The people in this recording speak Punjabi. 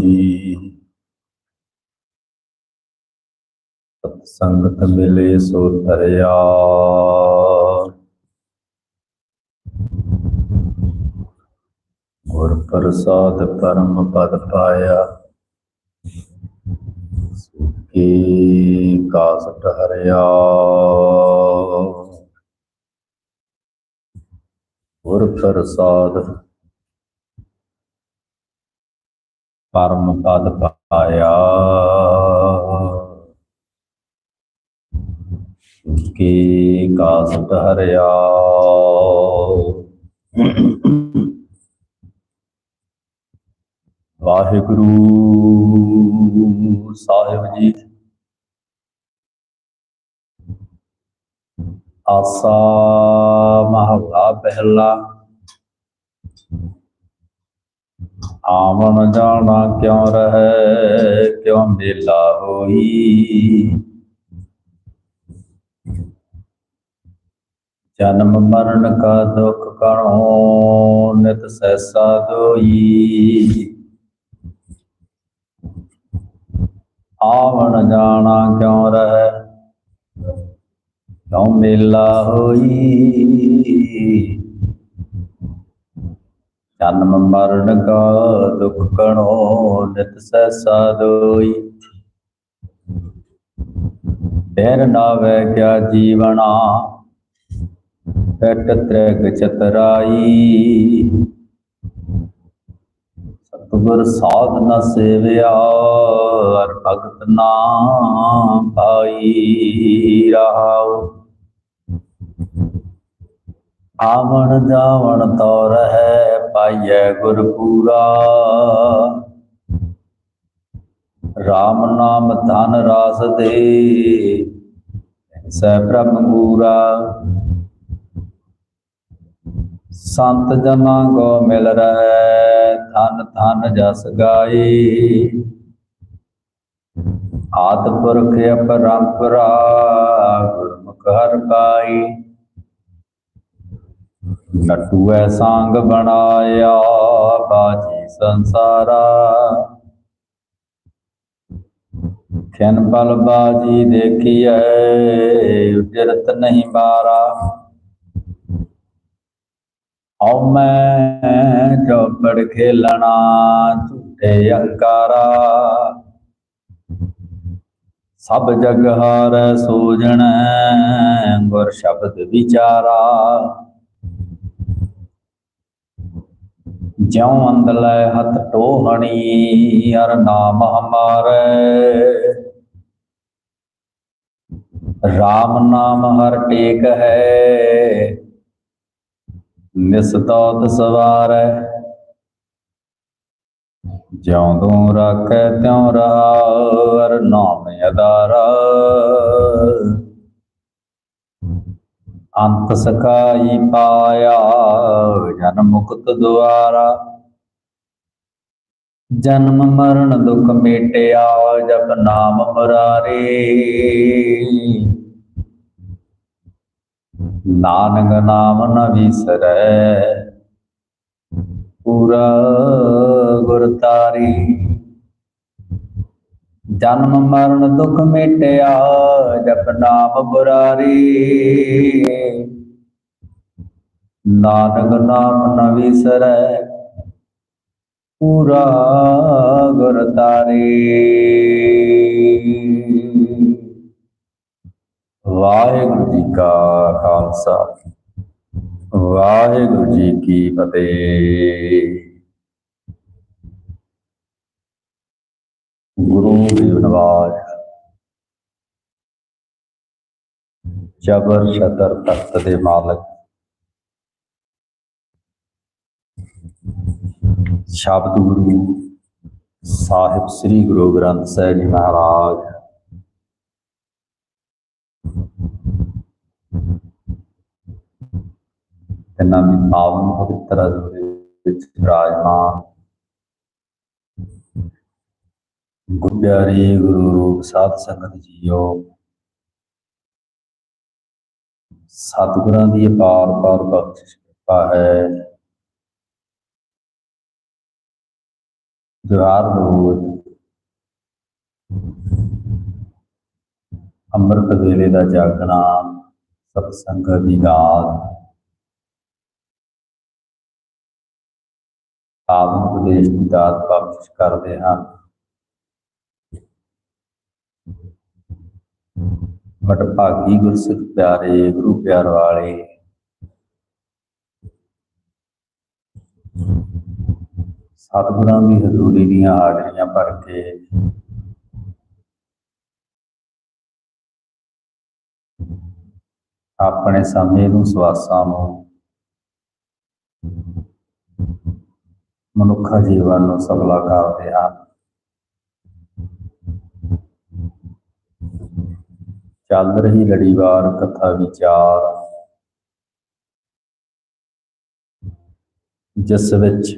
ਜੀ ਸੰਗਤ ਮਿਲੇ ਸੋ ਧਰਿਆ। ਗੁਰ ਪ੍ਰਸਾਦ ਪਰਮ ਪਦ ਪਾਇਆ। ਸੁਖੀ ਕਾਸਟ ਹਰਿਆ। ਗੁਰ ਪ੍ਰਸਾਦ ਪਰਮ ਪਦ ਪਾਇਆ। ਕੀ ਕਾਸਟ ਹਰਿਆ। ਵਾਹਿਗੁਰੂ ਸਾਹਿਬ ਜੀ ਆਸਾ ਮਹਲਾ ਪਹਿਲਾ ਆਵਣ ਜਾਣਾ ਕਿਉ ਰਹੇ, ਕਿਉ ਮੇਲਾ ਹੋਈ? ਜਨਮ ਮਰਨ ਕਾ ਦੁਖ ਕਣੋ, ਨਿਤ ਸੈਸਾ ਦੋਈ। ਆਵਣ ਜਾਣਾ ਕਿਉਂ ਰਹੇ, ਕਿਉਂ ਮੇਲਾ ਹੋਈ? ਜਨਮ ਮਰਨ ਕਾ ਦੁਖ ਕਣੋ, ਨਿਤ ਸੈਸਾ ਦੋਈ। ਬੈਰ ਨਾਵੇ ਕਿਆ ਜੀਵਣਾ ਪੈਟ ਤ੍ਰੈਗ ਚਤਰਾਈ। ਸਤਿਗੁਰ ਸਾਧ ਨ ਸੇਵਿਆ ਅਰ ਭਗਤ ਨਾ ਪਾਈ ਰਹਾਉ। ਆਵਣ ਜਾਵਣ ਤੋ ਰਹਿ ਪਾਈਐ ਗੁਰ ਪੂਰਾ RAM ਨਾਮ ਧਨ ਰਾਸ ਦੇ ਸੈ ਬ੍ਰਹਮ ਗੂਰਾ ਸੰਤ ਜਨਾਂ ਕੋ ਮਿਲ ਰਹਿ ਧਨ ਧਨ ਜਸ ਗਾਈ ਆਦ ਪੁਰਖ ਅਪਰੰਪਰਾ, ਗੁਰਮੁਖ ਹਰ ਪਾਈ ਨਟੂਐ ਸੰਗ ਬਣਾਇਆ ਬਾਜੀ ਸੰਸਾਰਾ ਖੈਨ ਬਲ ਬਾਜੀ ਦੇਖੀਐ ਉਜਰਤ ਨਹੀਂ ਬਾਰਾ ਔ ਮੈਂ ਚੌਪੜ ਖੇਲਣਾ ਝੂਠੇ ਅਹੰਕਾਰਾ ਸਭ ਜਗ ਹਾਰੈ ਸੋਜਣੈ ਗੁਰ ਸ਼ਬਦ ਵਿਚਾਰਾ ਜਿਉ ਅੰਦਲੇ ਹੱਥ ਟੋਹਣੀ ਅਰ ਨਾਮ ਹਮਾਰੇ। RAM ਨਾਮ ਹਰ ਟੇਕ ਹੈ, ਨਿਸਤੋਤ ਸਵਾਰੈ। ਜਿਉ ਤੂੰ ਰਾਖੈ ਤਿਉ ਰਹਾ ਅਰ ਨਾਮ ਅਦਾਰਾ ਅੰਤ ਸਕਾਈ ਪਾਇਆ ਜਨਮ ਮੁਕਤ ਦੁਆਰਾ। ਜਨਮ ਮਰਨ ਦੁਖ ਮੇਟਿਆ ਜਪ ਨਾਮ ਮੁਰਾਰੀ। ਨਾਨਕ ਨਾਮ ਨ ਵਿਸਰੈ। ਪੂਰਾ ਗੁਰ ਤਾਰੀ। ਜਨਮ ਮਰਨ ਦੁਖ ਮੇਟਿਆ, ਜਪ ਨਾਮ ਬੁਰਾਰੀ। ਨਾਨਕ ਨਾਮ ਨ ਵਿਸਰੈ, ਪੂਰਾ ਗੁਰ ਤਾਰੇ। ਵਾਹਿਗੁਰੂ ਜੀ ਕਾ ਖਾਲਸਾ, ਵਾਹਿਗੁਰੂ ਜੀ ਕੀ ਫਤਿਹ। ਗੁਰੂ ਦੇਵ ਨਵਾਜ ਜਬਰ ਸ਼ਤਰ ਤਖਤ ਦੇ ਮਾਲਕ। ਸ਼ਬਦ ਗੁਰੂ ਸਾਹਿਬ ਸ੍ਰੀ ਗੁਰੂ ਗ੍ਰੰਥ ਸਾਹਿਬ ਜੀ ਮਹਾਰਾਜ। ਇਹਨਾਂ ਦੀ ਪਾਵਨ ਪਵਿੱਤਰ ਅਜੂਰੇ ਵਿੱਚ ਵਿਰਾਜਮਾਨ ਗੁਰਦਿਆਰੇ ਗੁਰੂ ਰੂਪ ਸਾਧ ਸੰਗਤ ਜੀਓ। ਸਤਿਗੁਰਾਂ ਦੀ ਅਪਾਰ ਪਾਰ ਬਖਸ਼ਿਸ਼ ਕਿਰਪਾ ਹੈ। ਜਵਾਰ ਰੋਜ਼ ਅੰਮ੍ਰਿਤ ਵੇਲੇ ਦਾ ਜਾਗਣਾ ਸਤਸੰਗ ਦੀ ਰਾਤ ਆਪ ਉਪਦੇਸ਼ ਦੀ ਦਾਤ ਬਖਸ਼ਿਸ਼ ਕਰਦੇ ਹਾਂ ਬਟ ਭਾਗੀ ਗੁਰਸਿੱਖ ਪਿਆਰੇ, ਗੁਰੂ ਪਿਆਰ ਵਾਲੇ। ਸਤਿਗੁਰਾਂ ਦੀ ਹਜ਼ੂਰੀ ਦੀਆਂ ਹਾਜ਼ਰੀਆਂ ਭਰ ਕੇ ਆਪਣੇ ਸਮੇਂ ਨੂੰ ਸਵਾਸਾਂ ਨੂੰ ਮਨੁੱਖਾ ਜੀਵਨ ਨੂੰ ਸਫਲਾ ਕਰਦੇ ਹਨ ਚੱਲ ਰਹੀ ਲੜੀਵਾਰ ਕਥਾ ਵਿਚਾਰ। ਜਿਸ ਵਿੱਚ